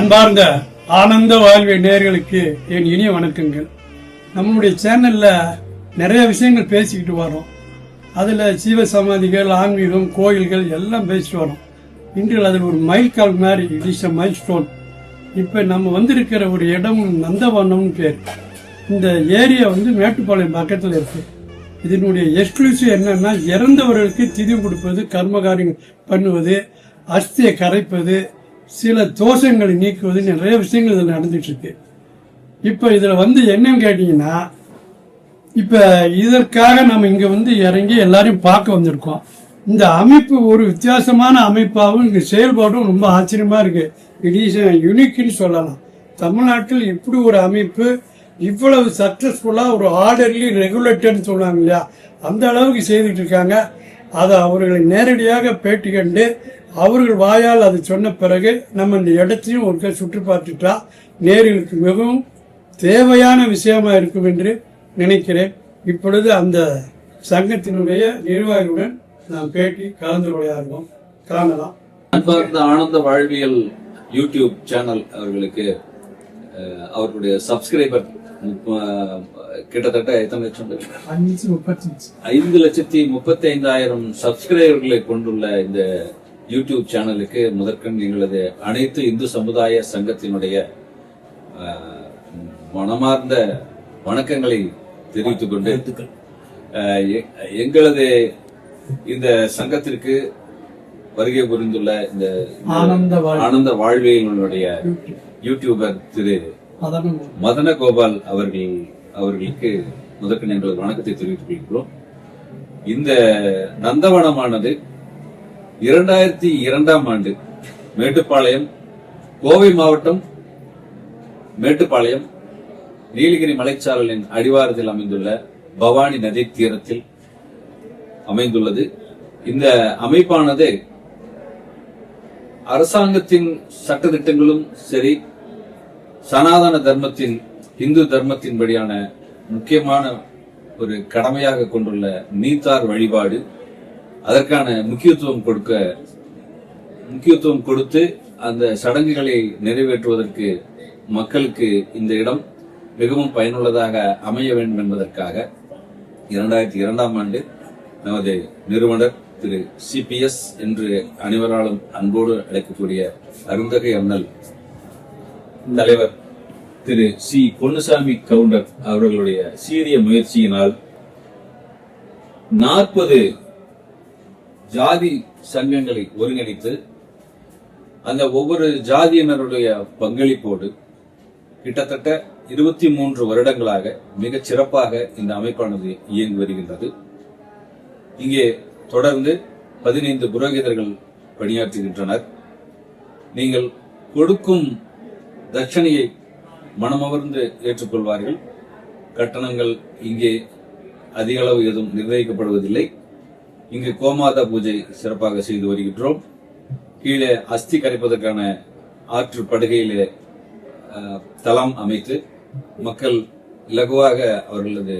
அன்பார்ந்த ஆனந்த வாழ்வை நேர்களுக்கு என் இனிய வணக்கங்கள். நம்மளுடைய சேனல்ல நிறைய விஷயங்கள் பேசிக்கிட்டு வரோம். அதுல ஜீவ சமாதிகள் ஆன்மீகம் கோயில்கள் எல்லாம் பேசிட்டு வரோம். இன்று அதில் ஒரு மைல்கால் மாதிரி இட் இஸ் மைல் ஸ்டோன் இப்போ நம்ம வந்திருக்கிற ஒரு இடம் நந்தவனம்னு பேர். இந்த ஏரியா வந்து மேட்டுப்பாளையம் பக்கத்தில் இருக்கு. இதனுடைய எக்ஸ்க்ளூசிவ் என்னன்னா இறந்தவர்களுக்கு திதி கொடுப்பது கர்மகாரியம் பண்ணுவது அஸ்தியை கரைப்பது சில தோஷங்களை நீக்குவது நிறைய விஷயங்கள் இதில் நடந்துட்டு இருக்கு இப்போ இதில் வந்து என்னன்னு கேட்டிங்கன்னா இப்போ இதற்காக நம்ம இங்கே வந்து இறங்கி எல்லாரையும் பார்க்க வந்திருக்கோம். இந்த அமைப்பு ஒரு வித்தியாசமான அமைப்பாகவும் இங்கே செயல்பாடும் ரொம்ப ஆச்சரியமாக இருக்குது இட் இஸ் யூனிக்னு சொல்லலாம். தமிழ்நாட்டில் இப்படி ஒரு அமைப்பு இவ்வளவு சக்ஸஸ்ஃபுல்லாக ஒரு ஆர்டர்லி ரெகுலேட்டர்னு சொல்லுவாங்க இல்லையா? அந்த அளவுக்கு செய்துட்டு இருக்காங்க. அதை அவர்களை நேரடியாக பேட்டி கண்டு அவர்கள் வாயால் அது சொன்ன பிறகு நம்ம இந்த இடத்தையும் ஒருக்க சுற்றி பார்த்துட்டா நேர்களுக்கு மிகவும் தேவையான விஷயமா இருக்கும் என்று நினைக்கிறேன். இப்பொழுது அந்த சங்கத்தினுடைய நிர்வாகியுடன் நாம் பேட்டி கலந்துரையாடுவோம். காணலாம். அன்பார்ந்த ஆனந்த வாழ்வியல் யூடியூப் சேனல் அவர்களுக்கு அவர்களுடைய சப்ஸ்கிரைபர் கிட்டத்தட்ட எத்தனை லட்சம் ஐந்து லட்சத்தி முப்பத்தி ஐந்தாயிரம் சப்ஸ்கிரைபர்களை கொண்டுள்ள இந்த யூடியூப் சேனலுக்கு முதற்கண் எங்களது அனைத்து இந்து சமுதாய சங்கத்தினுடைய மனமார்ந்த வணக்கங்களை தெரிவித்துக் கொண்டு எங்களது இந்த சங்கத்திற்கு வருகை புரிந்துள்ள இந்த ஆனந்த வாழ் ஆனந்த வாழ்வியலுடைய யூடியூபர் திரு மதன கோபால் அவர்கள் அவர்களுக்கு முதற்கண் எங்களது வணக்கத்தை தெரிவித்துக் கொள்கிறோம். இந்த நந்தவனமானது இரண்டாயிரத்தி இரண்டாம் ஆண்டு மேட்டுப்பாளையம் கோவை மாவட்டம் மேட்டுப்பாளையம் நீலகிரி மலைச்சாரலின் அடிவாரத்தில் அமைந்துள்ள பவானி நதி தீரத்தில் அமைந்துள்ளது. இந்த அமைப்பானது அரசாங்கத்தின் சட்டத்திட்டங்களும் சரி சனாதன தர்மத்தின் இந்து தர்மத்தின்படியான முக்கியமான ஒரு கடமையாக கொண்டுள்ள நீத்தார் வழிபாடு அதற்கான முக்கியத்துவம் கொடுக்க முக்கியத்துவம் கொடுத்து அந்த சடங்குகளை நிறைவேற்றுவதற்கு மக்களுக்கு இந்த இடம் மிகவும் பயனுள்ளதாக அமைய வேண்டும் என்பதற்காக இரண்டாயிரத்தி இரண்டாம் ஆண்டு நமது நிறுவனர் திரு சிபிஎஸ் என்று அனைவராலும் அன்போடு அழைக்கக்கூடிய அருந்தகை அண்ணல் தலைவர் திரு சி பொன்னுசாமி கவுண்டர் அவர்களுடைய சீரிய முயற்சியினால் நாற்பது ஜாதி சங்கங்களை ஒருங்கிணைத்து அந்த ஒவ்வொரு ஜாதியினருடைய பங்களிப்போடு கிட்டத்தட்ட இருபத்தி மூன்று வருடங்களாக மிகச் சிறப்பாக இந்த அமைப்பானது இயங்கி வருகின்றது. இங்கே தொடர்ந்து பதினைந்து புரோகிதர்கள் பணியாற்றுகின்றனர். நீங்கள் கொடுக்கும் தட்சணையை மனமவர்ந்து ஏற்றுக்கொள்வார்கள். கட்டணங்கள் இங்கே அதிக அளவு எதுவும் நிர்ணயிக்கப்படுவதில்லை. இங்கு கோமாதா பூஜை சிறப்பாக செய்து வருகின்றோம். கீழே அஸ்தி கரைப்பதற்கான ஆற்று படுகையிலே தளம் அமைத்து மக்கள் இலகுவாக அவர்களது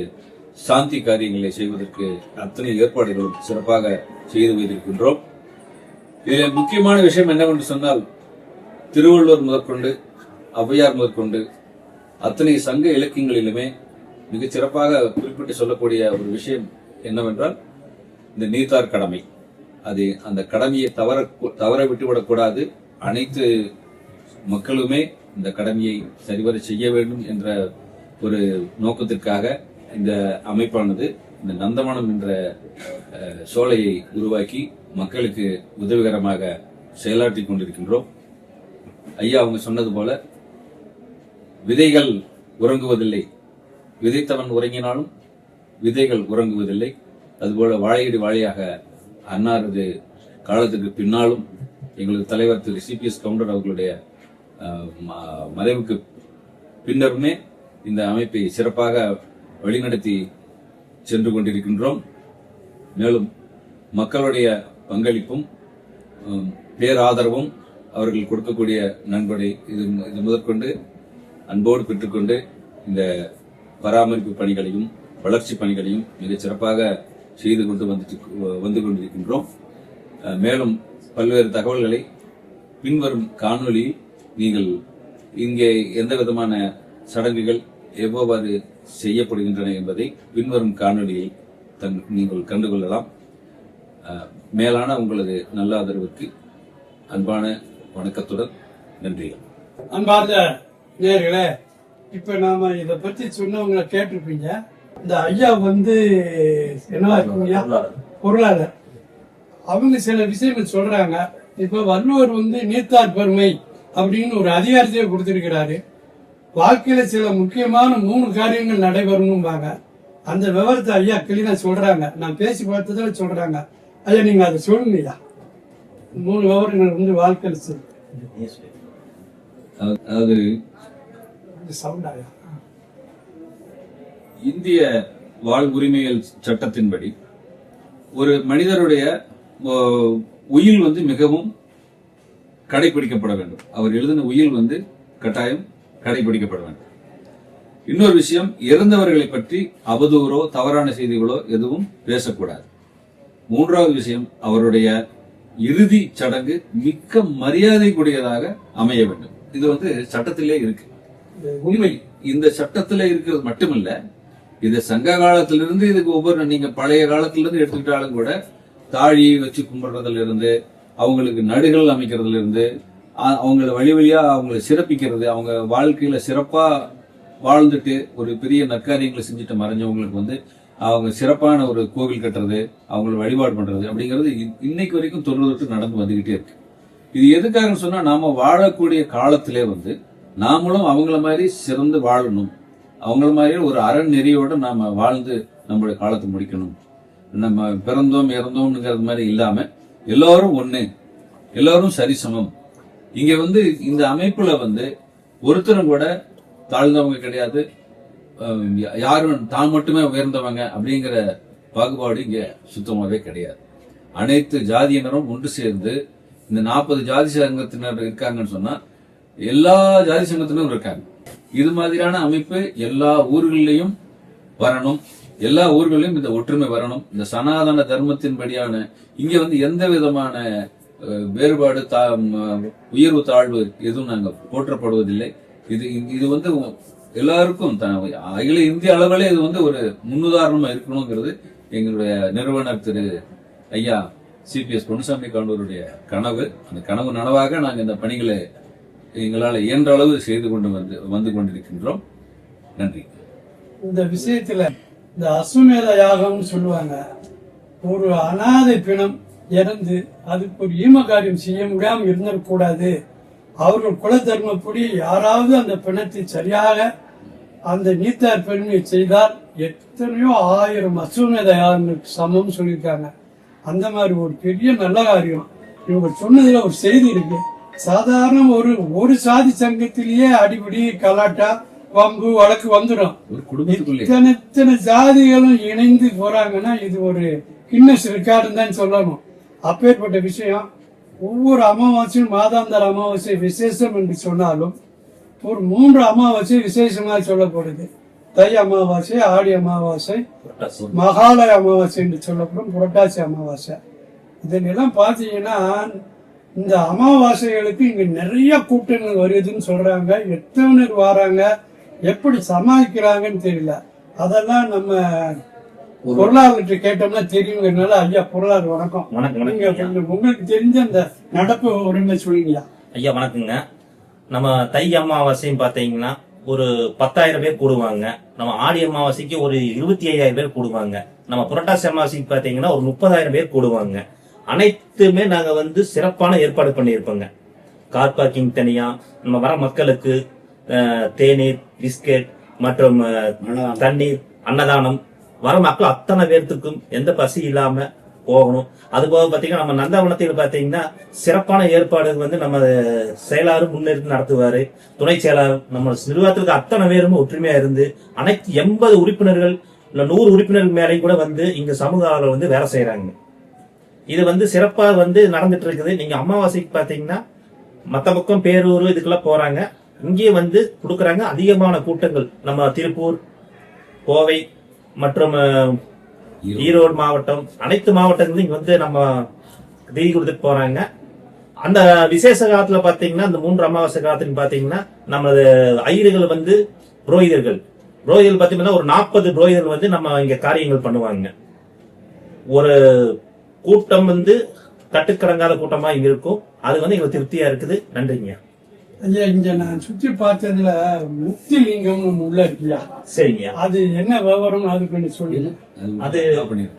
சாந்தி காரியங்களை செய்வதற்கு அத்தனை ஏற்பாடுகளும் சிறப்பாக செய்து வைத்திருக்கின்றோம். இதில் முக்கியமான விஷயம் என்னவென்று சொன்னால் திருவள்ளுவர் முதற்கொண்டு ஔவையார் முதற்கொண்டு அத்தனை சங்க இலக்கியங்களிலுமே மிகச் சிறப்பாக குறிப்பிட்டு சொல்லக்கூடிய ஒரு விஷயம் என்னவென்றால் இந்த நீத்தார் கடமை. அது அந்த கடமையை தவற தவற விட்டுவிடக்கூடாது அனைத்து மக்களுமே இந்த கடமையை சரிவர செய்ய வேண்டும் என்ற ஒரு நோக்கத்திற்காக இந்த அமைப்பானது இந்த நந்தவனம் என்ற சோலையை உருவாக்கி மக்களுக்கு உதவிகரமாக செயலாற்றி கொண்டிருக்கின்றோம். ஐயா அவங்க சொன்னது போல விதைகள் உறங்குவதில்லை. விதைத்தவன் உறங்கினாலும் விதைகள் உறங்குவதில்லை. அதுபோல வாழையடி வாழையாக அன்னாரது காலத்துக்கு பின்னாலும் எங்களது தலைவர் திரு சிபிஎஸ் கவுண்டர் அவர்களுடைய மறைவுக்கு பின்னருமே இந்த அமைப்பை சிறப்பாக வழிநடத்தி சென்று கொண்டிருக்கின்றோம். மேலும் மக்களுடைய பங்களிப்பும் பேராதரவும் அவர்கள் கொடுக்கக்கூடிய நன்கொடை இது இது முதற்கொண்டு அன்போடு பெற்றுக்கொண்டு இந்த பராமரிப்பு பணிகளையும் வளர்ச்சி பணிகளையும் மிகச் சிறப்பாக செய்து கொண்டு வந்துட்டு வந்து கொண்டிருக்கின்றோம். மேலும் பல்வேறு தகவல்களை பின்வரும் காணொளியில் நீங்கள் இங்கே எந்த விதமான சடங்குகள் எவ்வாறு செய்யப்படுகின்றன என்பதை பின்வரும் காணொலியில் தன் நீங்கள் கண்டுகொள்ளலாம் மேலான உங்களது நல்ல ஆதரவுக்கு அன்பான வணக்கத்துடன் நன்றிகள். அன்பார்ந்த நேர்களே இப்ப நாம இதை பற்றி சொன்னவங்களை கேட்டிருப்பீங்க. இந்த ஐயா வந்து என்னவா இருக்கீங்க? பொருளாளர். அவங்க சில விஷயங்கள் சொல்றாங்க. இப்ப வள்ளுவர் வந்து நீத்தார் பெருமை அப்படின்னு ஒரு அதிகாரத்தையே கொடுத்திருக்கிறாரு. வாழ்க்கையில சில முக்கியமான மூணு காரியங்கள் நடைபெறணும்பாங்க. அந்த விவரத்தை ஐயா கிளீனா சொல்றாங்க. நான் பேசி பார்த்ததுல சொல்றாங்க. ஐயா நீங்க அதை சொல்லுங்க ஐயா. மூணு விவரங்கள் வந்து வாழ்க்கையில சொல்லு. அதாவது- அதாவது இது சவுண்ட் ஐயா? இந்திய வாழ் உரிமையல் சட்டத்தின்படி ஒரு மனிதருடைய உயில் வந்து மிகவும் கடைபிடிக்கப்பட வேண்டும். அவர் எழுதின உயில் வந்து கட்டாயம் கடைபிடிக்கப்பட வேண்டும். இன்னொரு விஷயம் இறந்தவர்களை பற்றி அவதூறோ தவறான செய்திகளோ எதுவும் பேசக்கூடாது. மூன்றாவது விஷயம் அவருடைய இறுதி சடங்கு மிக்க மரியாதைக்குரியதாக அமைய வேண்டும். இது வந்து சட்டத்திலே இருக்கு. உண்மை இந்த சட்டத்திலே இருக்கிறது மட்டுமல்ல இது சங்க காலத்திலிருந்து இதுக்கு ஒவ்வொரு நீங்க பழைய காலத்திலிருந்து எடுத்துக்கிட்டாலும் கூட தாழி வச்சு கும்பிடுறதுல இருந்து அவங்களுக்கு நடுகள் அமைக்கிறதுல இருந்து அவங்கள வழி வழியா அவங்கள சிறப்பிக்கிறது அவங்க வாழ்க்கையில சிறப்பா வாழ்ந்துட்டு ஒரு பெரிய நற்காரியங்களை செஞ்சுட்டு மறைஞ்சவங்களுக்கு வந்து அவங்க சிறப்பான ஒரு கோவில் கட்டுறது அவங்கள வழிபாடு பண்றது அப்படிங்கிறது இன்னைக்கு வரைக்கும் தொன்று தொட்டு நடந்து வந்துகிட்டே இருக்கு. இது எதுக்காக சொன்னா நாம வாழக்கூடிய காலத்திலே வந்து நாமளும் அவங்கள மாதிரி சிறந்து வாழணும். அவங்கள மாதிரி ஒரு அறநெறியோடு நாம் வாழ்ந்து நம்மளுடைய காலத்தை முடிக்கணும். நம்ம பிறந்தோம் இறந்தோம்ங்கிறது மாதிரி இல்லாமல் எல்லோரும் ஒன்று எல்லோரும் சரிசமம். இங்கே வந்து இந்த அமைப்பில் வந்து ஒருத்தரும் கூட தாழ்ந்தவங்க கிடையாது. யாரும் தான் மட்டுமே உயர்ந்தவங்க அப்படிங்கிற பாகுபாடு இங்கே சுத்தமாகவே கிடையாது. அனைத்து ஜாதியினரும் ஒன்று சேர்ந்து இந்த நாற்பது ஜாதி சங்கத்தினர் இருக்காங்கன்னு சொன்னால் எல்லா ஜாதி சங்கத்தினரும் இருக்காங்க. இது மாதிரியான அமைப்பு எல்லா ஊர்களிலையும் வரணும். எல்லா ஊர்களிலும் இந்த ஒற்றுமை வரணும். இந்த சனாதன தர்மத்தின்படியான இங்க வந்து எந்த விதமான வேறுபாடு தா உயர்வு தாழ்வு எதுவும் நாங்கள் போற்றப்படுவதில்லை. இது இது வந்து எல்லாருக்கும் த- அகில இந்திய அளவிலே இது வந்து ஒரு முன்னுதாரணமா இருக்கணுங்கிறது எங்களுடைய நிறுவனர் திரு ஐயா சிபிஎஸ் பொன்னுசாமி கவுண்டருடைய கனவு. அந்த கனவு நனவாக நாங்கள் இந்த பணிகளை எங்களால் இயன்ற அளவு செய்து கொண்டு வந்து வந்து கொண்டிருக்கின்றோம். நன்றி. இந்த விஷயத்துல இந்த அசுமேத யாகம்னு சொல்லுவாங்க. ஒரு அனாதை பிணம் இறந்து அதுக்கு ஒரு ஈம காரியம் செய்ய முடியாம இருந்துடக்கூடாது அவர்கள் குல தர்மப்படி யாராவது அந்த பிணத்தை சரியாக அந்த நீத்தார் பெருமையை செய்தால் எத்தனையோ ஆயிரம் அசுமேத யாகங்களுக்கு சமம் சொல்லியிருக்காங்க. அந்த மாதிரி ஒரு பெரிய நல்ல காரியம். இவங்க சொன்னதில் ஒரு செய்தி இருக்கு. சாதாரண ஒரு ஒரு சாதி சங்கத்திலேயே அடிப்படி கலாட்டா வம்பு வழக்கு வந்துடும். இத்தனை இத்தனை ஜாதிகளும் இணைந்து போறாங்கன்னா இது ஒரு கின்னஸ் ரெக்கார்டுன்னு தான் சொல்லணும். அப்பேற்பட்ட விஷயம் ஒவ்வொரு அமாவாசையும் மாதாந்தர அமாவாசை விசேஷம் என்று சொன்னாலும் ஒரு மூன்று அமாவாசை விசேஷமாக சொல்லப்படுது. தை அமாவாசை ஆடி அமாவாசை மகாலய அமாவாசை என்று சொல்லப்படும் புரட்டாசி அமாவாசை. இதெல்லாம் பார்த்தீங்கன்னா இந்த அமாவாசைகளுக்கு இங்க நிறைய கூட்டங்கள் வருதுன்னு சொல்றாங்க. எத்தனை பேர் வராங்க? எப்படி சமாளிக்கிறாங்கன்னு தெரியல. அதெல்லாம் நம்ம பொருளாதாரத்தை கேட்டோம்னா தெரியுங்கிறதுனால ஐயா பொருளாதார வணக்கம். வணக்கம் நீங்க. கொஞ்சம் உங்களுக்கு தெரிஞ்ச அந்த நடப்பு உரிமை சொல்லுங்கய்யா ஐயா வணக்கங்க. நம்ம தை அமாவாசைன்னு பாத்தீங்கன்னா ஒரு பத்தாயிரம் பேர் கூடுவாங்க. நம்ம ஆடி அமாவாசைக்கு ஒரு இருபத்தி ஐயாயிரம் பேர் கூடுவாங்க. நம்ம புரட்டாசி அமாவாசைக்கு பாத்தீங்கன்னா ஒரு முப்பதாயிரம் பேர் கூடுவாங்க. அனைத்துமே நாங்க வந்து சிறப்பான ஏற்பாடு பண்ணியிருப்போங்க. கார் பார்க்கிங் தனியா நம்ம வர மக்களுக்கு தேநீர் பிஸ்கெட் மற்றும் தண்ணீர் அன்னதானம். வர மக்கள் அத்தனை பேர்த்துக்கும் எந்த பசி இல்லாம போகணும். அது போக பாத்தீங்கன்னா நம்ம நந்தவனத்தில் பாத்தீங்கன்னா சிறப்பான ஏற்பாடு வந்து நம்ம செயலாளர் முன்னெடுத்து நடத்துவாரு. துணை செயலாளர் நம்ம நிர்வாகத்திற்கு அத்தனை பேரும் ஒற்றுமையா இருந்து அனைத்து எண்பது உறுப்பினர்கள் இல்ல நூறு உறுப்பினர்கள் மேலேயும் கூட வந்து இங்க சமூக ஆர்வலர் வந்து வேலை செய்யறாங்க இது வந்து சிறப்பா வந்து நடந்துட்டு இருக்குது. நீங்க அமாவாசைக்கு பாத்தீங்கன்னா மத்த பக்கம் பேரூர் இதுக்கெல்லாம் போறாங்க. இங்கே வந்து கொடுக்கறாங்க அதிகமான கூட்டங்கள். நம்ம திருப்பூர் கோவை மற்றும் ஈரோடு. மாவட்டம் அனைத்து மாவட்டங்களும் இங்க வந்து நம்ம தீ கொடுத்துட்டு போறாங்க. அந்த விசேஷ காலத்துல பாத்தீங்கன்னா இந்த மூன்று அமாவாசை காலத்துல பாத்தீங்கன்னா நமது ஐயர்கள் வந்து புரோகிதர்கள். புரோகிதர்கள் பாத்தீங்கன்னா ஒரு நாற்பது புரோகிதர்கள் வந்து நம்ம இங்க காரியங்கள் பண்ணுவாங்க. ஒரு கூட்டம் வந்து கட்டுக்கடங்காத கூட்டமா இங்க இருக்கும். அது வந்து எங்களுக்கு திருப்தியா இருக்குது. நன்றிங்க. ஐயா இங்க நான் சுத்தி பார்த்ததுல முக்தி லிங்கம் ஒண்ணு உள்ள இருக்குல்ல? சரிங்க. அது என்ன விவரம்? அது கொஞ்சம் சொல்லுங்க. அது-.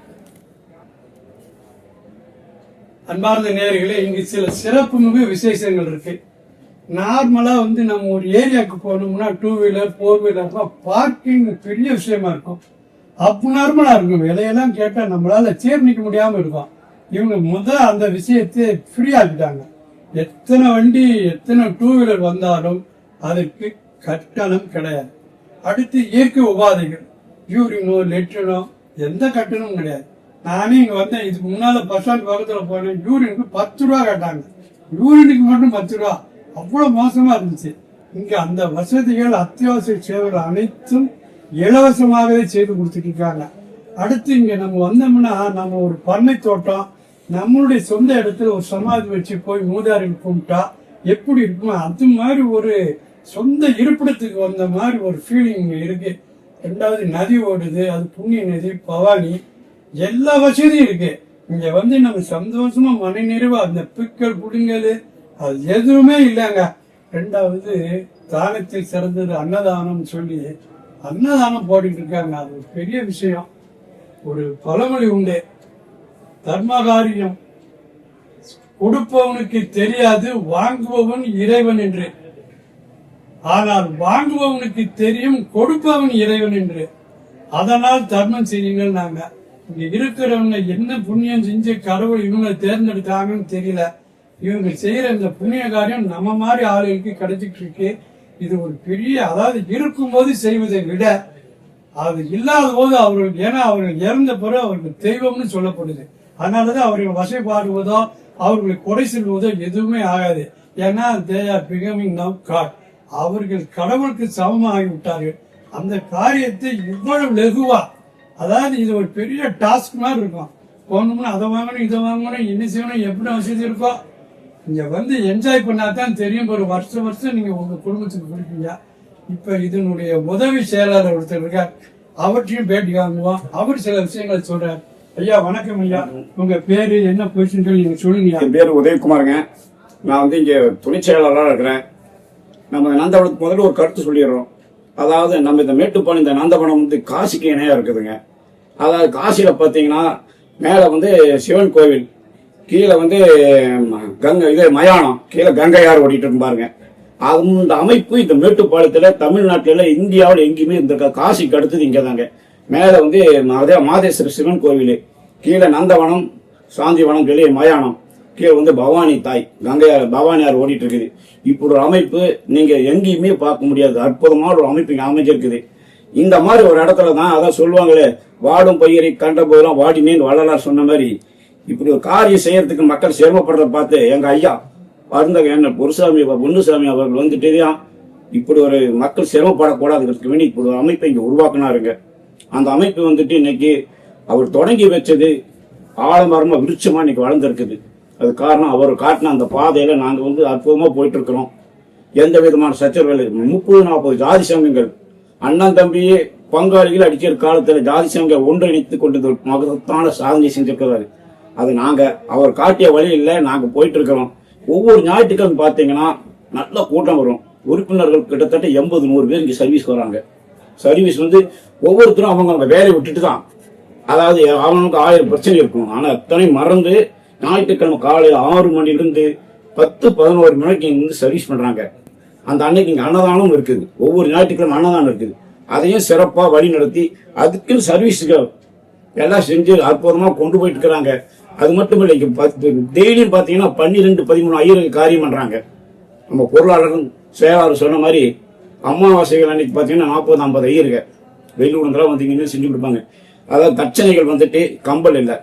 அன்பார்ந்த நேயர்களே இங்கு சில சிறப்புமிகு விசேஷங்கள் இருக்கு. நார்மலா வந்து நம்ம ஒரு ஏரியாவுக்கு போனோம்னா two wheeler four wheeler parking பெரிய விஷயமா இருக்கும். அப்பு நார்மலா இருக்கும். விலையெல்லாம் கேட்டா நம்மளால சீர்ணிக்க முடியாம இருக்கும் இவங்க முதல் அந்த விஷயத்தை ஃப்ரீயாக்கிட்டாங்க எத்தனை வண்டி எத்தனை டூ வீலர் வந்தாலும் அதுக்கு கட்டணம் கிடையாது. அடுத்து இயற்கை உபாதைகள். யூரினோ லெட்ரினோ எந்த கட்டணமும் கிடையாது. நானே இங்கே வந்தேன். இதுக்கு முன்னால் பஸ் ஸ்டாண்ட் பக்கத்தில் போனேன். யூரினுக்கு பத்து ரூபா கேட்டாங்க. யூரினுக்கு மட்டும் பத்து ரூபா. அவ்வளோ மோசமாக இருந்துச்சு. இங்கே அந்த வசதிகள் அத்தியாவசிய சேவைகள் அனைத்தும் இலவசமாகவே செய்து கொடுத்துட்டு இருக்காங்க. அடுத்து இங்கே நம்ம வந்தோம்னா நம்ம ஒரு பண்ணை தோட்டம் நம்மளுடைய சொந்த இடத்துல ஒரு சமாதி வச்சு போய் மூதாரி கும்பிட்டா எப்படி இருக்குமோ அது மாதிரி ஒரு சொந்த இருப்பிடத்துக்கு வந்த மாதிரி ஒரு ஃபீலிங் இருக்கு. ரெண்டாவது நதி ஓடுது அது புண்ணிய நதி பவானி எல்லா வசதியும் இருக்கு. இங்க வந்து நம்ம சந்தோஷமா மன நிறைவா அந்த பிக்கல் புடுங்கல் அது எதுவுமே இல்லைங்க. ரெண்டாவது தானத்தில் சிறந்தது அன்னதானம் சொல்லி அன்னதானம் போட்டுட்டு இருக்காங்க. அது ஒரு பெரிய விஷயம். ஒரு பழமொழி உண்டு. தர்மகாரியம். கொடுப்பவனுக்கு தெரியாது வாங்குபவன் இறைவன் என்று. ஆனால் வாங்குபவனுக்கு தெரியும் கொடுப்பவன் இறைவன் என்று. அதனால் தர்மம் செய்யுங்கள் நாங்க. இங்க இருக்கிறவங்க என்ன புண்ணியம் செஞ்சு கடவுள் இவங்களை தேர்ந்தெடுத்தாங்கன்னு தெரியல. இவங்க செய்யற இந்த புண்ணிய காரியம் நம்ம மாதிரி ஆளுகளுக்கு கிடைச்சிட்டு இருக்கு. இது ஒரு பெரிய அதாவது இருக்கும்போது செய்வதை விட அது இல்லாத போது அவர்கள் ஏன்னா அவர்கள் இறந்த பிறகு அவர்கள் தெய்வம்னு சொல்லப்படுது. அதனாலதான் அவர்கள் வசைப்பாடுவதோ அவர்களை கொடை செல்வதோ எதுவுமே ஆகாது. ஏன்னா they are becoming now god அவர்கள் கடவுளுக்கு சமமாகி விட்டார்கள். அந்த காரியத்தை இவ்வளவு லெகுவா? அதாவது இது ஒரு பெரிய டாஸ்க் மாதிரி இருக்கும். போகணும்னா அதை வாங்கணும் இதை வாங்கணும் என்ன செய்யணும் எப்படி வசதி இருக்கோ. இங்க வந்து என்ஜாய் பண்ணாதான் தெரியும். ஒரு வருஷம் வருஷம் நீங்க உங்க குடும்பத்துக்கு கொடுப்பீங்க. இப்ப இதனுடைய உதவி செயலாளர் ஒருத்தர் இருக்கார். அவற்றையும் பேட்டி வாங்குவோம். அவர் சில விஷயங்களை சொல்றார். ஐயா வணக்கம் ஐயா. உங்க பேரு என்ன பொசிஷன் நீங்க சொல்லுங்க என் பேர் உதயகுமாருங்க. நான் வந்து இங்கே துணை செயலாளராக இருக்கிறேன். நம்ம நந்தவனத்துக்கு முதல்ல ஒரு கருத்து சொல்லிடுறோம். அதாவது நம்ம இந்த மேட்டுப்பாளையம் இந்த நந்தவனம் வந்து காசிக்கு இணையாக இருக்குதுங்க. அதாவது காசியில் பார்த்தீங்கன்னா மேலே வந்து சிவன் கோவில் கீழே வந்து கங்கை இது மயானம் கீழே கங்கையார் ஓடிட்டு இருப்பாருங்க அந்த அமைப்பு இந்த மேட்டுப்பாளையத்தில் தமிழ்நாட்டில் இந்தியாவில் எங்கேயுமே இந்த காசிக்கு அடுத்தது இங்கே தாங்க மேலே வந்து அதே மாதேஸ்வர சிவன் கோவில். கீழே நந்தவனம் சாந்திவனம் சொல்லி மயானம். கீழே வந்து பவானி தாய் கங்கையார் பவானியார் ஓடிட்டு இருக்குது இப்படி ஒரு அமைப்பு நீங்கள் எங்கேயுமே பார்க்க முடியாது. அற்புதமான ஒரு அமைப்பு இங்கே அமைஞ்சிருக்குது. இந்த மாதிரி ஒரு இடத்துல தான் அதான் சொல்லுவாங்களே வாடும் பயிரை கண்ட போதெல்லாம் வாடினேன்னு வள்ளலார் சொன்ன மாதிரி. இப்படி ஒரு காரியம் செய்யறதுக்கு மக்கள் சிரமப்படுறத பார்த்து எங்கள் ஐயா அருந்தக என்ன பொருசாமி பொன்னுசாமி அவர்கள் வந்துட்டு தான் இப்படி ஒரு மக்கள் சிரமப்படக்கூடாதுங்கிறதுக்கு வேண்டி இப்படி ஒரு அமைப்பை இங்கே உருவாக்குனாருங்க. அந்த அமைப்பு வந்துட்டு இன்னைக்கு அவர் தொடங்கி வச்சது ஆலமரமா விருட்சமா இன்னைக்கு வளர்ந்துருக்குது. அது காரணம் அவர் காட்டின அந்த பாதையில நாங்க வந்து அற்புதமா போயிட்டு இருக்கிறோம் எந்த விதமான சச்சரவு முப்பது நாற்பது ஜாதி சங்கங்கள் அண்ணன் தம்பியே பங்காளிகள் அடிக்கிற காலத்துல ஜாதி சங்கம் ஒன்றிணைத்து கொண்டது மகத்தான சாதனை செஞ்சிருக்கிறாரு. அது நாங்க அவர் காட்டிய வழியில் நாங்க போயிட்டு இருக்கிறோம் ஒவ்வொரு ஞாயிற்றுக்கிழமை பார்த்தீங்கன்னா நல்ல கூட்டம் வரும். உறுப்பினர்கள் கிட்டத்தட்ட எண்பது நூறு பேர் இங்க சர்வீஸ் வராங்க. சர்வீஸ் வந்து ஒவ்வொருத்தரும் அவங்க அவங்க வேலையை விட்டுட்டு தான். அதாவது அவனுக்கு ஆயிரம் பிரச்சனை இருக்கும். ஆனால் அத்தனை மறந்து ஞாயிற்றுக்கிழமை காலையில் ஆறு மணிலிருந்து பத்து பதினோரு மணிக்கு இங்கே வந்து சர்வீஸ் பண்ணுறாங்க அந்த அன்னைக்கு இங்கே அன்னதானம் இருக்குது. ஒவ்வொரு ஞாயிற்றுக்கிழமை அன்னதானம் இருக்குது. அதையும் சிறப்பாக வழி நடத்தி அதுக்குன்னு சர்வீஸுகள் எல்லாம் செஞ்சு அற்புதமாக கொண்டு போயிட்டு இருக்கிறாங்க. அது மட்டும் இல்லை இங்கே பத்து டெய்லியும் பார்த்தீங்கன்னா பன்னிரெண்டு பதிமூணு ஐயருக்கு காரியம் பண்ணுறாங்க நம்ம பொருளாளரும் செயலாளர் சொன்ன மாதிரி அமாவாசைகள் அன்னைக்கு பார்த்தீங்கன்னா நாற்பது ஐம்பது ஐயருங்க வெளியூருங்கெல்லாம் வந்து இங்கே செஞ்சு கொடுப்பாங்க. அதாவது தட்சணைகள் வந்துட்டு கம்பல் இல்லை.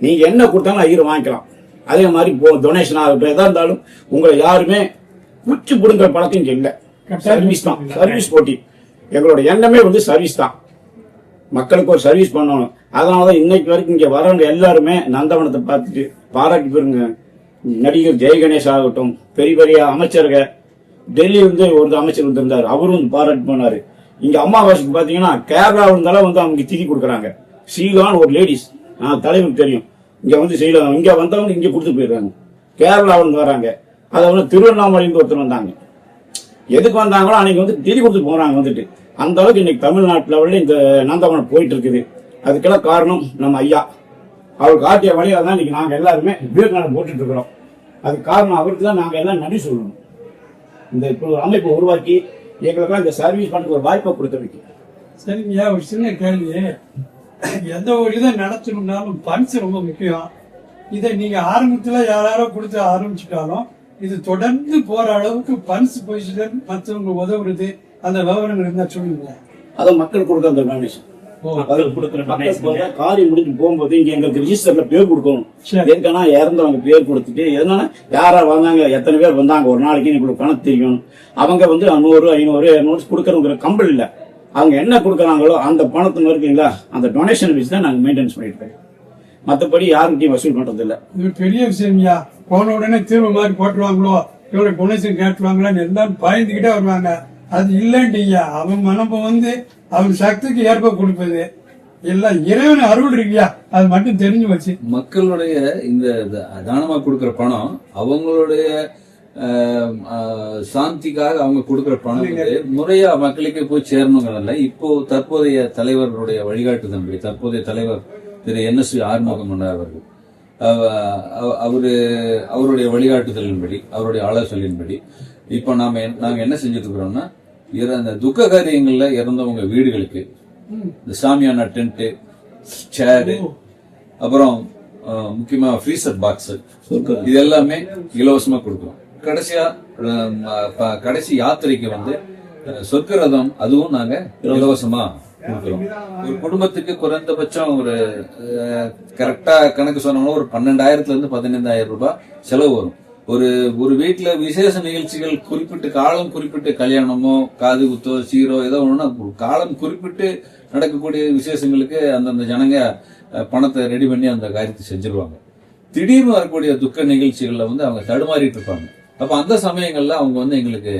நீங்க என்ன கொடுத்தாலும் ஐயர் வாங்கிக்கலாம். அதே மாதிரி போ டொனேஷன் ஆகட்டும் எதா இருந்தாலும் உங்களை யாருமே உச்சி பிடுங்குற பழக்கம் இங்க இல்லை. சர்வீஸ் தான். சர்வீஸ் போட்டி. எங்களோட எண்ணமே வந்து சர்வீஸ் தான். மக்களுக்கு ஒரு சர்வீஸ் பண்ணணும். அதனால தான் இன்னைக்கு வரைக்கும் இங்க வரவங்க எல்லாருமே நந்தவனத்தை பார்த்துட்டு பாராட்டி பெறுங்க. நடிகர் ஜெயகணேஷ் ஆகட்டும் பெரிய பெரிய அமைச்சர்கள் டெல்லி வந்து ஒரு அமைச்சர் வந்திருந்தார். அவரும் வந்து பாராட்டு பண்ணாரு. இங்க அம்மாவாசைக்கு பாத்தீங்கன்னா கேரளாவில் இருந்தாலும் வந்து அவங்க திதி கொடுக்குறாங்க. சீலான்னு ஒரு லேடிஸ். நான் தலைவருக்கு தெரியும். இங்க வந்து சீலா இங்க வந்தவங்க இங்க கொடுத்து போயிடுறாங்க. கேரளாவில் இருந்து வராங்க. அதை வந்து திருவண்ணாமலையிலிருந்து ஒருத்தர் வந்தாங்க. எதுக்கு வந்தாங்களோ அன்னைக்கு வந்து திதி கொடுத்து போறாங்க வந்துட்டு. அந்த அளவுக்கு இன்னைக்கு தமிழ்நாட்டில் லெவலில் இந்த நந்தவனம் போயிட்டு இருக்குது. அதுக்கெல்லாம் காரணம் நம்ம ஐயா. அவர் காட்டிய வழியாக தான் இன்னைக்கு நாங்கள் எல்லாருமே விவேகானந்தர் போட்டுட்டு இருக்கிறோம். அதுக்கு காரணம் அவருக்கு தான் நாங்கள் எல்லாம் நன்றி சொல்லணும். இந்த அமைப்பை உருவாக்கி எங்களுக்கெல்லாம் இந்த சர்வீஸ் பண்ணுறதுக்கு ஒரு வாய்ப்பை கொடுத்ததுக்கு சரிங்கய்யா ஒரு சின்ன கேள்வி எந்த ஒரு இதை நடத்தணும்னாலும் பண்ஸ் ரொம்ப முக்கியம். இதை நீங்க ஆரம்பத்துல யாராரோ கொடுத்து ஆரம்பிச்சுட்டாலும் இது தொடர்ந்து போற அளவுக்கு பண்ஸ் பொசிஷன் மற்றவங்க உதவுறது அந்த விவரங்கள் இருந்தா சொல்லுங்க. அதை மக்கள் கொடுக்குற அந்த டொனேஷன் காரியம் முடிஞ்சு போகும்போது இங்க எங்களுக்கு ரிஜிஸ்டர்ல பேர் கொடுக்கணும். எதுக்கானா இறந்தவங்க பேர் கொடுத்துட்டு எதனால? யாரா வந்தாங்க? எத்தனை பேர் வந்தாங்க? ஒரு நாளைக்கு எனக்கு பணம் தெரியும். அவங்க வந்து நூறு ஐநூறு இரநூறு கொடுக்கறவங்க கம்பல் இல்ல. அவங்க என்ன கொடுக்குறாங்களோ அந்த பணத்து இருக்குங்களா? அந்த டொனேஷன் வச்சு தான் நாங்க மெயின்டைன்ஸ் பண்ணிட்டு இருக்கோம். மற்றபடி யாருக்கிட்டையும் வசூல் பண்றது இல்ல இது பெரிய விஷயம்யா போன உடனே தீர்வு மாதிரி போட்டுருவாங்களோ? இவ்வளவு டொனேஷன் கேட்டுருவாங்களான்னு எல்லாம் பயந்துகிட்டே வருவாங்க. அது இல்லைன்றீங்க அவன் மனப்ப வந்து அவன் சக்திக்கு ஏற்ப கொடுப்பது எல்லாம் இறைவன் அருள் இருக்கியா? அது மட்டும் தெரிஞ்சு வச்சு மக்களுடைய இந்த தானமா கொடுக்கிற பணம் அவங்களுடைய சாந்திக்காக அவங்க கொடுக்கிற பணம் முறையா மக்களுக்கு போய் சேரணுங்கிறதுல இப்போ தற்போதைய தலைவர்களுடைய வழிகாட்டுதன்படி தற்போதைய தலைவர் திரு என் எஸ் ஆறுமுகம் அவர்கள் அவ- அவ- அவரு அவருடைய வழிகாட்டுதலின்படி அவருடைய ஆலோசனையின்படி இப்போ நாம நாங்க என்ன செஞ்சுட்டு இருக்கிறோம்னா இறந்த துக்க காரியங்கள்ல இறந்தவங்க வீடுகளுக்கு. இந்த சாமியான டென்ட் சேரு அப்புறம் முக்கியமா ஃப்ரீசர் பாக்ஸ் இது எல்லாமே இலவசமா கொடுக்குறோம் கடைசியா கடைசி யாத்திரைக்கு வந்து சொர்க்க ரதம் அதுவும் நாங்க இலவசமா கொடுக்குறோம். ஒரு குடும்பத்துக்கு குறைந்தபட்சம் ஒரு கரெக்டா கணக்கு சொன்னோம்னா ஒரு பன்னெண்டாயிரத்துல இருந்து பதினைந்தாயிரம் ரூபாய் செலவு வரும். ஒரு ஒரு வீட்டில் விசேஷ நிகழ்ச்சிகள் குறிப்பிட்டு காலம் குறிப்பிட்டு கல்யாணமோ காது குத்தோ சீரோ ஏதோ ஒன்றுனா காலம் குறிப்பிட்டு நடக்கக்கூடிய விசேஷங்களுக்கு அந்தந்த ஜனங்க பணத்தை ரெடி பண்ணி அந்த காரியத்தை செஞ்சிருவாங்க. திடீர்னு வரக்கூடிய துக்க நிகழ்ச்சிகளில் வந்து அவங்க தடுமாறிட்டு இருப்பாங்க. அப்போ அந்த சமயங்களில் அவங்க வந்து எங்களுக்கு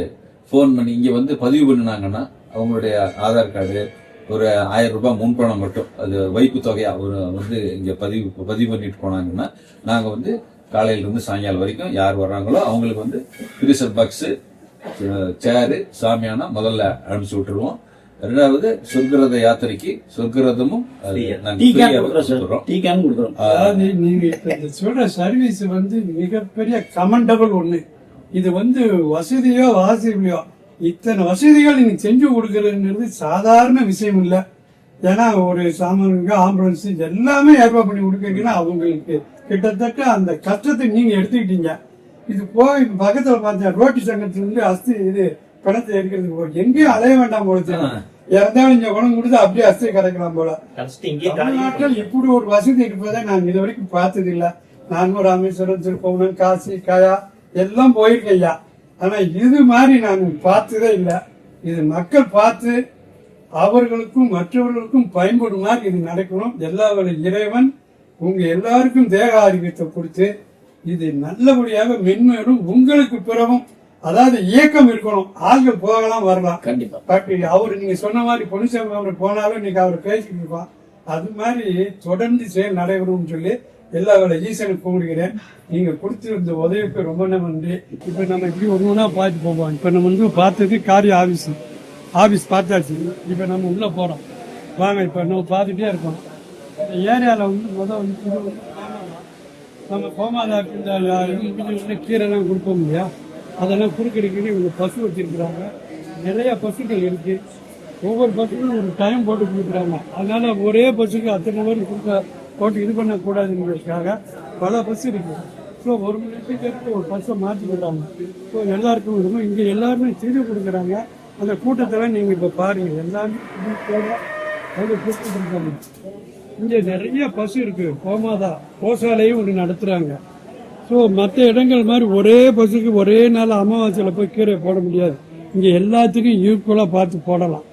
ஃபோன் பண்ணி இங்கே வந்து பதிவு பண்ணினாங்கன்னா அவங்களுடைய ஆதார் கார்டு ஒரு ஆயிரம் ரூபாய் முன்பணம் மட்டும் அது வைப்பு தொகையாக ஒரு வந்து இங்கே பதிவு பதிவு பண்ணிட்டு போனாங்கன்னா நாங்கள் வந்து காலையில இருந்து சாயங்காலம் வரைக்கும் யார் வர்றாங்களோ அவங்களுக்கு வந்து ஃப்ரீசர் பாக்ஸ் சேரு சாமியானா முதல்ல அனுப்பிச்சு விட்டுருவோம். ரெண்டாவது சொர்க்கரத யாத்திரைக்கு சொர்க்கரதமும் அதாவது நீங்க இப்ப சொல்ற சர்வீஸ் வந்து மிகப்பெரிய கமெண்டபிள் ஒண்ணு. இது வந்து வசதியோ வாசியோ இத்தனை வசதிகள் நீங்க செஞ்சு கொடுக்கறதுங்கிறது சாதாரண விஷயம் இல்ல. ஏன்னா ஒரு சாமானுக்கு ஆம்புலன்ஸ் எல்லாமே ஏற்பாடு பண்ணி கொடுக்கறீங்கன்னா அவங்களுக்கு கிட்டத்தட்ட அந்த கஷ்டத்தை நீங்க எடுத்துக்கிட்டீங்க. இது போய் பக்கத்துல பார்த்தேன் ரோட்டி சங்கத்துல இருந்து அஸ்தி இது பணத்தை எடுக்கிறதுக்கு போய் எங்கேயும் அலைய வேண்டாம் போல. இறந்தாலும் இங்க குணம் கொடுத்து அப்படியே அஸ்தி கிடைக்கலாம் போல. தமிழ்நாட்டில் இப்படி ஒரு வசதி இருப்பதை நான் இது வரைக்கும் பார்த்தது இல்ல நானும் ராமேஸ்வரம் திருப்பவனம் காசி கயா எல்லாம் போயிருக்கேன் ஐயா. ஆனா இது மாதிரி நான் பார்த்ததே இல்ல. இது மக்கள் பார்த்து அவர்களுக்கும் மற்றவர்களுக்கும் பயன்படும் மாதிரி இது நடக்கணும். எல்லா இறைவன் உங்க எல்லாருக்கும் தேக ஆரோக்கியத்தை கொடுத்து இது நல்லபடியாக மென்மேலும் உங்களுக்கு பிறகும் அதாவது இயக்கம் இருக்கணும். ஆள்கள் போகலாம் வரலாம். கண்டிப்பா. பட் அவர் நீங்க சொன்ன மாதிரி பொன்னிசாமி அவர் போனாலும் இன்னைக்கு அவர் பேசிட்டு இருக்கோம் அது மாதிரி தொடர்ந்து செயல் நடைபெறும் சொல்லி எல்லா வேலை ஈசனுக்கு கும்பிடுகிறேன் நீங்க கொடுத்திருந்த உதவிக்கு ரொம்ப நன்றி. இப்ப நம்ம இப்படி ஒன்று ஒன்றா பார்த்து போவோம். இப்ப நம்ம வந்து பார்த்தது காரிய ஆபீஸ். ஆபீஸ் பார்த்தாச்சு. இப்ப நம்ம உள்ள போறோம். வாங்க இப்ப நம்ம பார்த்துட்டே இருக்கோம். இந்த ஏரியாவில் வந்து மொதல் வந்து புது நம்ம கோமாதா. நம்ம கீரைலாம் கொடுப்போம் இல்லையா? அதெல்லாம் குறுக்கடிக்கடி இவங்க பசு வச்சிருக்கிறாங்க. நிறைய பசுக்கள் இருக்குது ஒவ்வொரு பசுக்கும் ஒரு டைம் போட்டு கொடுக்குறாங்க. அதனால் ஒரே பசுக்கு அத்தனை பேர் கொடுக்க போட்டு இது பண்ணக்கூடாதுங்கிறதுக்காக பல பசு இருக்குது ஸோ ஒரு மணி ஒரு பஸ்ஸை மாற்றி ஸோ எல்லாருக்கும் இருக்கும் இங்கே எல்லாருமே செய்து கொடுக்குறாங்க. அந்த கூட்டத்தில் நீங்கள் இப்போ பாருங்கள் எல்லாருமே இதுபோல அவங்க கொடுக்குறாங்க. இங்கே நிறைய பசு இருக்கு. கோமாதா கோசாலையும் ஒன்று நடத்துகிறாங்க ஸோ மற்ற இடங்கள் மாதிரி ஒரே பஸ்ஸுக்கு ஒரே நாள் அமாவாசையில் போய் கீரை போட முடியாது. இங்கே எல்லாத்துக்கும் ஈக்குவலாக பார்த்து போடலாம்.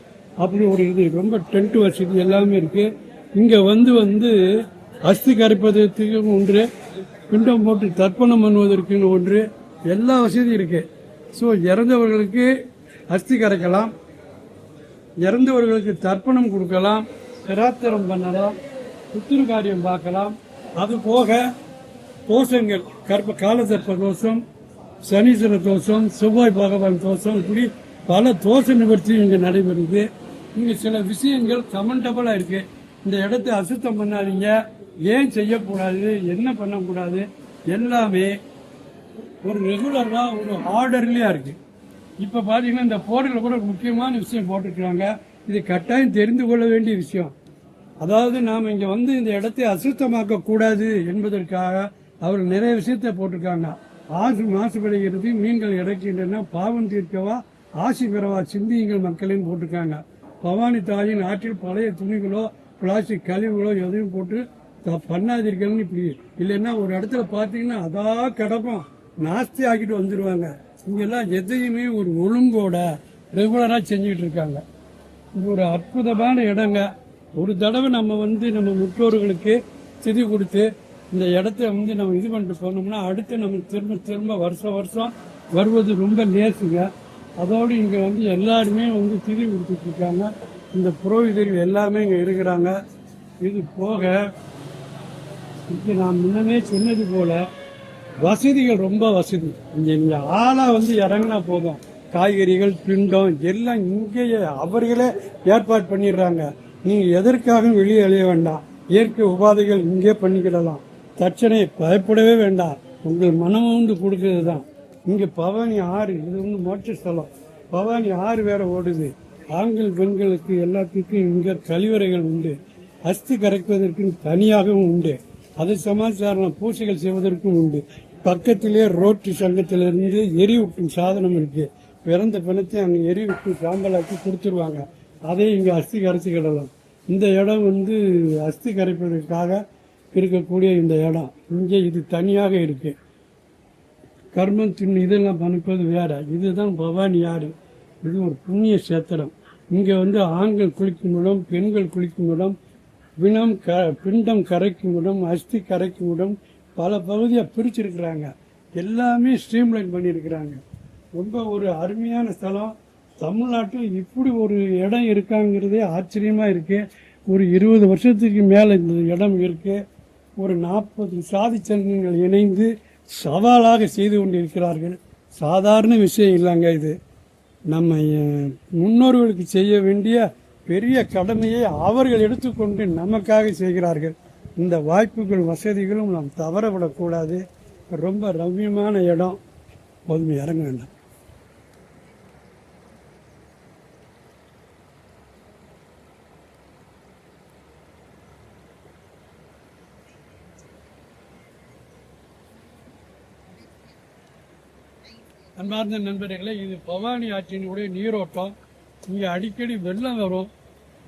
அப்படி ஒரு இது. ரொம்ப டென்ட் வசதி எல்லாமே இருக்குது இங்கே வந்து வந்து அஸ்தி கரைப்பதற்கு ஒன்று பிண்டம் போட்டு தர்ப்பணம் பண்ணுவதற்குன்னு ஒன்று எல்லா வசதியும் இருக்குது ஸோ இறந்தவர்களுக்கு அஸ்தி கரைக்கலாம். இறந்தவர்களுக்கு தர்ப்பணம் கொடுக்கலாம். சிராத்திரம் பண்ணலாம். புத்திர காரியம் பார்க்கலாம். அது போக தோஷங்கள் கர்ப்ப காலசர்ப்ப தோஷம் சனீஸ்வர தோஷம் செவ்வாய் பகவான் தோஷம் இப்படி பல தோஷ நிவர்த்தி இங்கே நடைபெறுது. இங்கே சில விஷயங்கள் கமெண்டபுளாக இருக்கு. இந்த இடத்தை அசுத்தம் பண்ணாதீங்க. ஏன் செய்யக்கூடாது? என்ன பண்ணக்கூடாது? எல்லாமே ஒரு ரெகுலராக ஒரு ஆர்டர்லயா இருக்கு. இப்போ பார்த்தீங்கன்னா இந்த போர்டில் கூட முக்கியமான விஷயம் போட்டிருக்காங்க இது கட்டாயம் தெரிந்து கொள்ள வேண்டிய விஷயம். அதாவது நாம் இங்கே வந்து இந்த இடத்தை அசுத்தமாக்க கூடாது என்பதற்காக அவர் நிறைய விஷயத்தை போட்டிருக்காங்க. ஆசு மாசுபடுகிறது மீன்கள் இறக்கின்றன பாவம் தீர்க்கவா ஆசி பெறவா சிந்தியுங்கள் மக்களையும் போட்டிருக்காங்க. பவானி தாயின் ஆற்றில் பழைய துணிகளோ பிளாஸ்டிக் கழிவுகளோ எதையும் போட்டு த- பண்ணாதீர்கள்னு இப்படி இல்லைன்னா ஒரு இடத்துல பார்த்தீங்கன்னா அதா கிடக்கும். நாஸ்தி ஆக்கிட்டு வந்துடுவாங்க இங்கெல்லாம் எதையுமே ஒரு ஒழுங்கோட ரெகுலராக செஞ்சுக்கிட்டு இருக்காங்க. இது ஒரு அற்புதமான இடங்க. ஒரு தடவை நம்ம வந்து நம்ம முற்றோர்களுக்கு திதி கொடுத்து இந்த இடத்த வந்து நம்ம இது பண்ணிட்டு போனோம்னா அடுத்து நம்ம திரும்ப திரும்ப வருஷம் வருஷம் வருவது ரொம்ப லேசுங்க. அதோடு இங்கே வந்து எல்லாருமே வந்து திதி கொடுத்துட்டு இருக்காங்க. இந்த புரோகிதர்கள் எல்லாமே இங்கே இருக்கிறாங்க. இது போக இது நான் முன்னமே சொன்னது போல வசதிகள் ரொம்ப வசதி. இங்கே இங்கே ஆளாக வந்து இறங்கினா போதும். காய்கறிகள் பிண்டம் எல்லாம் இங்கேயே அவர்களே ஏற்பாடு பண்ணிடுறாங்க. நீங்கள் எதற்காகவும் வெளியே அழிய வேண்டாம். இயற்கை உபாதைகள் இங்கே பண்ணிக்கிடலாம். தட்சணை பயப்படவே வேண்டாம். உங்கள் மனமும் வந்து கொடுக்கறது தான் இங்கே பவானி ஆறு இது வந்து மோட்ச ஸ்தலம். பவானி ஆறு வேற ஓடுது. ஆண்கள் பெண்களுக்கு எல்லாத்துக்கும் இங்கே கழிவறைகள் உண்டு. அஸ்தி கரைப்பதற்கு தனியாகவும் உண்டு. அது சமாச்சாரம் பூசைகள் செய்வதற்கும் உண்டு. பக்கத்திலே ரோட்டு சங்கத்திலிருந்து எரிவூட்டும் சாதனம் இருக்கு. பிறந்த பிணத்தை அங்கே எரிவிட்டு சாம்பலாக்கி கொடுத்துருவாங்க. அதை இங்கே அஸ்தி கரைச்சிக்கிடலாம் இந்த இடம் வந்து அஸ்தி கரைப்பதற்காக இருக்கக்கூடிய இந்த இடம். இங்கே இது தனியாக இருக்கு. கர்மம் தின்னு இதெல்லாம் பண்ணுறது வேறு. இதுதான் பவானி ஆறு. இது ஒரு புண்ணிய சேத்திரம் இங்கே வந்து ஆண்கள் குளிக்கும் இடம் பெண்கள் குளிக்கும் இடம் பிணம் க பிண்டம் கரைக்கும் இடம் அஸ்தி கரைக்கும் இடம் பல பகுதியாக பிரிச்சிருக்கிறாங்க. எல்லாமே ஸ்ட்ரீம்லைன் பண்ணியிருக்கிறாங்க. ரொம்ப ஒரு அருமையான ஸ்தலம். தமிழ்நாட்டில் இப்படி ஒரு இடம் இருக்காங்கிறதே ஆச்சரியமாக இருக்குது ஒரு இருபது வருஷத்துக்கு மேலே இந்த இடம் இருக்குது ஒரு நாற்பது சாதி சங்கங்கள் இணைந்து சவாலாக செய்து கொண்டிருக்கிறார்கள். சாதாரண விஷயம் இல்லைங்க இது. நம்ம முன்னோர்களுக்கு செய்ய வேண்டிய பெரிய கடமையை அவர்கள் எடுத்துக்கொண்டு நமக்காக செய்கிறார்கள். இந்த வாய்ப்புகள் வசதிகளும் நாம் தவற விடக்கூடாது ரொம்ப ரம்யமான இடம். போதும் இறங்க வேண்டாம். அன்பார்ந்த நண்பர்களே இது பவானி ஆற்றினுடைய நீரோட்டம். இங்கே அடிக்கடி வெள்ளம் வரும்.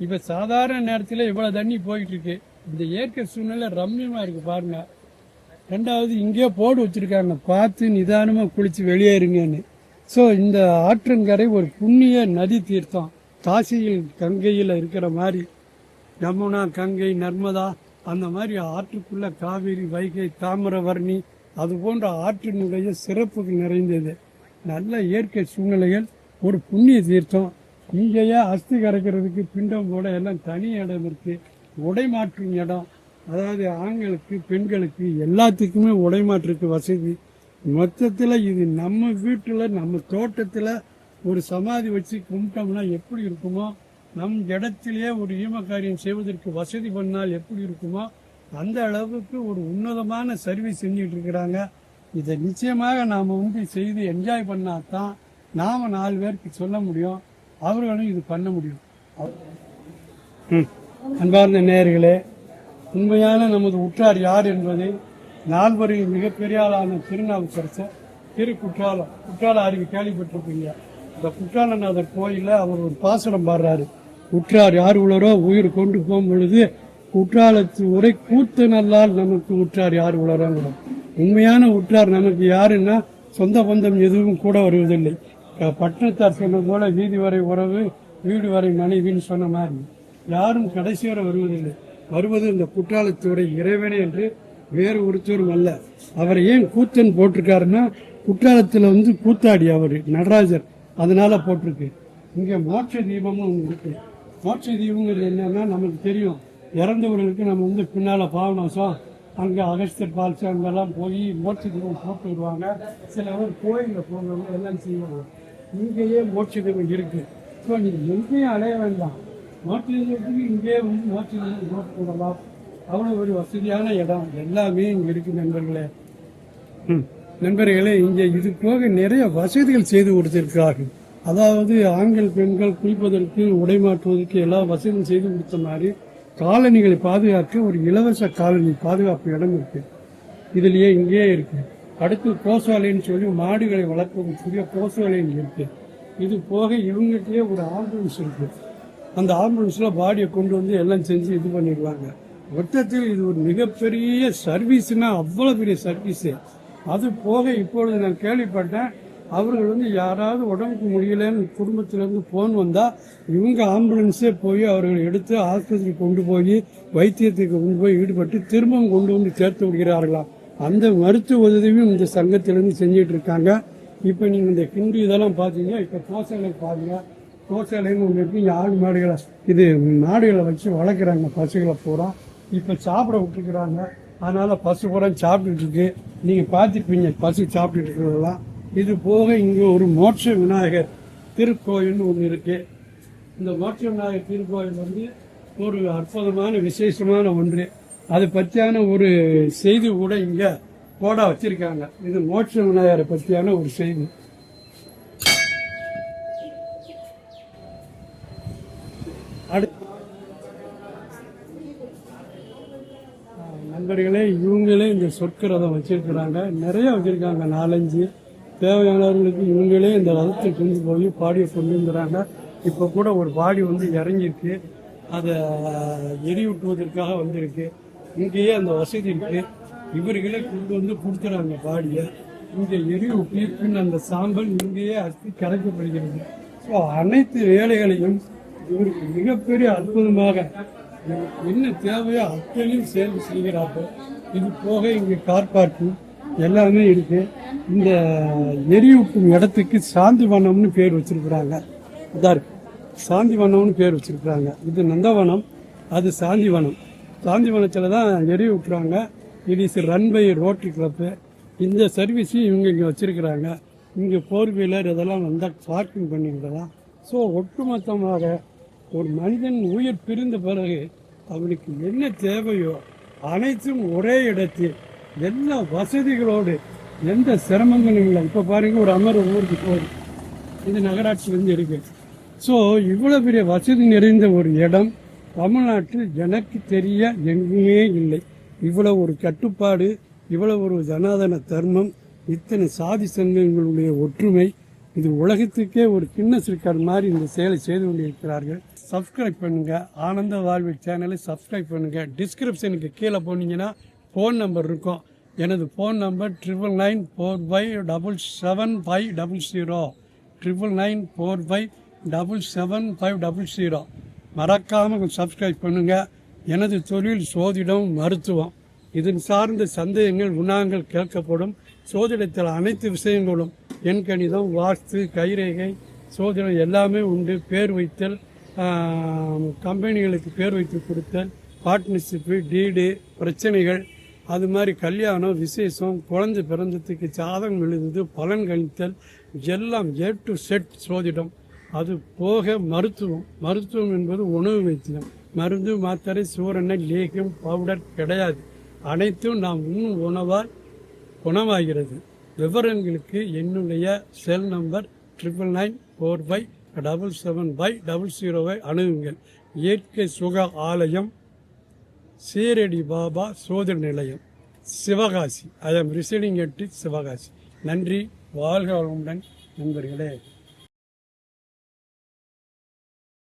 இப்போ சாதாரண நேரத்தில் இவ்வளோ தண்ணி போயிட்டு இருக்கு இந்த இயற்கை சூழ்நிலை ரம்மியமாக இருக்கு பாருங்க. ரெண்டாவது இங்கேயே போர்டு வச்சுருக்காங்க. பார்த்து நிதானமாக குளித்து வெளியேறுங்கன்னு ஸோ இந்த ஆற்றங்கரை ஒரு புண்ணிய நதி தீர்த்தம். காசியில் கங்கையில் இருக்கிற மாதிரி. யமுனா கங்கை நர்மதா அந்த மாதிரி ஆற்றுக்குள்ளே காவேரி வைகை தாமிரவர்ணி அது போன்ற ஆற்றினுடைய சிறப்புகள் நிறைந்தது. நல்ல இயற்கை சூழ்நிலைகள் ஒரு புண்ணிய தீர்த்தம். இங்கேயே அஸ்தி கரைக்கிறதுக்கு பிண்டம் போட எல்லாம் தனி இடம் இருக்குது உடைமாற்றும் இடம். அதாவது ஆண்களுக்கு பெண்களுக்கு எல்லாத்துக்குமே உடைமாற்றுக்கு வசதி. மொத்தத்தில் இது நம்ம வீட்டில் நம்ம தோட்டத்தில் ஒரு சமாதி வச்சு கும்பிட்டோம்னா எப்படி இருக்குமோ நம் இடத்திலேயே ஒரு ஈமக்காரியம் செய்வதற்கு வசதி பண்ணால் எப்படி இருக்குமோ அந்த அளவுக்கு ஒரு உன்னதமான சர்வீஸ் செஞ்சிட்டு இருக்கிறாங்க. இதை நிச்சயமாக நாம் வந்து செய்து என்ஜாய் பண்ணாதான் நாம நாலு பேருக்கு சொல்ல முடியும் அவர்களும் இது பண்ண முடியும். ம். அன்பார்ந்த நேயர்களே உண்மையான நமது உற்றார் யார் என்பதை நால்வரில் மிகப்பெரிய ஆளான திருநாவுக்கரசர் திரு குற்றாலம் குற்றால அருவி கேள்விப்பட்டிருப்பீங்க. இந்த குற்றாலநாதர் கோயிலில் அவர் ஒரு பாசனம் பாடுறாரு. உற்றார் யார் உளரோ உயிர் கொண்டு போகும் பொழுது குற்றாலத்து உரை கூத்து நல்லால் நமக்கு உற்றார் யார் உளரோங்கிறோம் உண்மையான உற்றார் நமக்கு யாருன்னா சொந்த பந்தம் எதுவும் கூட வருவதில்லை. பட்டணத்தார் சொன்னது போல வீதி வரை உறவு வீடு வரை மனைவின்னு சொன்ன மாதிரி யாரும் கடைசி வரை வருவதில்லை. வருவது இந்த குற்றாலத்துறை இறைவனே என்று வேறு ஒருத்தரும் அல்ல. அவரை ஏன் கூத்தன் போட்டிருக்காருன்னா குற்றாலத்தில் வந்து கூத்தாடி அவர் நடராஜர். அதனால போட்டிருக்கு. இங்கே மோட்ச தீபம்னு ஒன்று இருக்கு. மோட்ச தீபங்கிறது என்னன்னா நமக்கு தெரியும். இறந்தவர்களுக்கு நம்ம வந்து பின்னால் பாவனோசம் அங்கே அகஸ்தியர் பால்ஸ் அங்கெல்லாம் போய் மோட்ச தீபம் போட்டு வருவாங்க. சில பேர் கோயிலில் போகிறவங்க எல்லாம் செய்வாங்க. இங்கேயே மோட்ச தீபம் இருக்கு. ஸோ நீங்கள் எங்கேயும் அலைய வேண்டாம். மோட்ச தீபத்துக்கு இங்கேயே வந்து மோட்ச தீபம் போட்டு போடலாம் அவ்வளோ ஒரு வசதியான இடம். எல்லாமே இங்கே இருக்கு நண்பர்களே. ம். நண்பர்களே இங்கே இது போக நிறைய வசதிகள் செய்து கொடுத்திருக்கிறார்கள். அதாவது ஆண்கள் பெண்கள் குளிப்பதற்கு உடை மாற்றுவதற்கு எல்லா வசதியும் செய்து கொடுத்த மாதிரி காலனிகளை பாதுகாக்க ஒரு இலவச காலனி பாதுகாப்பு இடம் இருக்கு. இதுலேயே இங்கேயே இருக்கு. அடுத்து கோசாலைன்னு சொல்லி மாடுகளை வளர்க்கக்கூடிய கோசாலை இங்க இருக்கு. இது போக இவங்ககிட்டயே ஒரு ஆம்புலன்ஸ் இருக்கு. அந்த ஆம்புலன்ஸ்ல பாடியை கொண்டு வந்து எல்லாம் செஞ்சு இது பண்ணிடுவாங்க. மொத்தத்தில் இது ஒரு மிகப்பெரிய சர்வீஸ்னா அவ்வளோ பெரிய சர்வீஸு. அது போக இப்பொழுது நான் கேள்விப்பட்டேன் அவர்கள் வந்து யாராவது உடம்புக்கு முடியலன்னு குடும்பத்திலேருந்து ஃபோன் வந்தால் இவங்க ஆம்புலன்ஸே போய் அவர்களை எடுத்து ஆஸ்பத்திரி கொண்டு போய் வைத்தியத்துக்கு கொண்டு போய் ஈடுபட்டு திரும்பவும் கொண்டு வந்து சேர்த்து விடுகிறார்களாம். அந்த மருத்துவ உதவியும் இந்த சங்கத்திலேருந்து செஞ்சிட்டு இருக்காங்க. இப்போ நீங்கள் இந்த ஹிந்து இதெல்லாம் பார்த்தீங்கன்னா இப்போ கோசலை பாருங்க. கோசாலைன்னு ஒன்று இருக்குது ஆடு மாடுகளை இது மாடுகளை வச்சு வளர்க்குறாங்க பசுகளை பூரா. இப்போ சாப்பிட விட்டுருக்குறாங்க அதனால் பசு பூரா சாப்பிட்டுட்டு இருக்கு. நீங்கள் பார்த்துப்பீங்க பசு சாப்பிட்டுட்டு இருக்கிறதெல்லாம். இது போக இங்கே ஒரு மோட்ச விநாயகர் திருக்கோயில்னு ஒன்று இருக்கு. இந்த மோட்ச விநாயகர் திருக்கோயில் வந்து ஒரு அற்புதமான விசேஷமான ஒன்று. அது பற்றியான ஒரு செய்தி கூட இங்கே போட வச்சிருக்காங்க. இது மோட்ச விநாயகரை பற்றியான ஒரு செய்தி. நண்பர்களே இவங்களே இந்த சொற்கரதம் வச்சிருக்கிறாங்க. நிறைய வச்சிருக்காங்க நாலஞ்சு. தேவையானவர்களுக்கு இவங்களே இந்த ரதத்தை கொண்டு போய் பாடியை கொண்டு வந்துடுறாங்க இப்போ கூட ஒரு பாடி வந்து இறங்கியிருக்கு. அதை எரியூட்டுவதற்காக வந்திருக்கு. இங்கேயே அந்த வசதி இருக்கு. இவர்களே கொண்டு வந்து கொடுத்துறாங்க பாடியை. இங்கே எரியூட்டி பின் அந்த சாம்பல் இங்கேயே அத்தி கரைக்கப்படுகிறது. ஸோ அனைத்து வேலைகளையும் இவருக்கு மிகப்பெரிய அற்புதமாக என்ன தேவையோ அத்தனையும் சேர்ந்து செய்கிறார்கள். இது போக இங்கே கார் பார்க்கிங் எல்லாமே இருக்கு. இந்த எரியூட்டும் இடத்துக்கு சாந்தி வனம்னு பேர் வச்சிருக்கிறாங்க. இதாக இருக்கு. சாந்தி வனம்னு பேர் வச்சிருக்கிறாங்க. இது நந்தவனம் அது சாந்தி வனம் சாந்தி வனத்தில் தான் எரியூட்டுறாங்க. இது is run by rotary club இந்த சர்வீஸையும் இவங்க இங்கே வச்சிருக்கிறாங்க. இங்கே ஃபோர் வீலர் இதெல்லாம் வந்தால் பார்க்கிங் பண்ணிக்கலாம் ஸோ ஒட்டுமொத்தமாக ஒரு மனிதன் உயிர் பிரிந்த பிறகு அவனுக்கு என்ன தேவையோ அனைத்தும் ஒரே இடத்தில் எல்லா வசதிகளோடு எந்த சிரமங்களும் இல்லை. இப்போ பாருங்க ஒரு அமர் ஊருக்கு போகுது இது நகராட்சியிலேருந்து இருக்கு. ஸோ இவ்வளோ பெரிய வசதி நிறைந்த ஒரு இடம் தமிழ்நாட்டில் எனக்கு தெரிய எங்குமே இல்லை. இவ்வளோ ஒரு கட்டுப்பாடு இவ்வளோ ஒரு ஜனாதன தர்மம் இத்தனை சாதி சங்கங்களுடைய ஒற்றுமை இது உலகத்துக்கே ஒரு கின்னஸ் ரெக்கார்ட் மாதிரி இந்த செயலை செய்து கொண்டிருக்கிறார்கள். சப்ஸ்கிரைப் பண்ணுங்கள் ஆனந்த வாழ்வு சேனலை சப்ஸ்கிரைப் பண்ணுங்கள் டிஸ்கிரிப்ஷனுக்கு கீழே போனீங்கன்னா ஃபோன் நம்பர் இருக்கும். எனது phone number triple nine four five double seven five double zero triple nine four five double seven five double zero மறக்காமல் சப்ஸ்கிரைப் பண்ணுங்கள் எனது தொழில் சோதிடம் மருத்துவம். இதன் சார்ந்த சந்தேகங்கள் குணாங்கள் கேட்கப்படும். சோதிடத்தில் அனைத்து விஷயங்களும் எண் கணிதம் வாஸ்து கைரேகை சோதிடம் எல்லாமே உண்டு. பேர் வைத்தல் கம்பெனிகளுக்கு பேர் வைத்து கொடுத்தல் பார்ட்னர்ஷிப்பு டீடு பிரச்சனைகள் அது மாதிரி கல்யாணம் விசேஷம் குழந்தை பிறந்ததுக்கு ஜாதகம் எழுதுது பலன் கணித்தல் எல்லாம் ஏ டு செட் சோதிடம். அது போக மருத்துவம். மருத்துவம் என்பது உணவு வைத்தியம். மருந்து மாத்திரை சூரணை லேகம் பவுடர் கிடையாது. அனைத்தும் நாம் உண்ணும் உணவால் குணமாகிறது. விவரங்களுக்கு என்னுடைய cell number triple nine four five double seven five double ஜீரோவை அணுகுங்கள். இயற்கை சுக ஆலயம் சீரடி பாபா சோதனை நிலையம். Sivakasi. I am residing Sivakasi. நன்றி. வாழ்க வளமுடன் நண்பர்களே.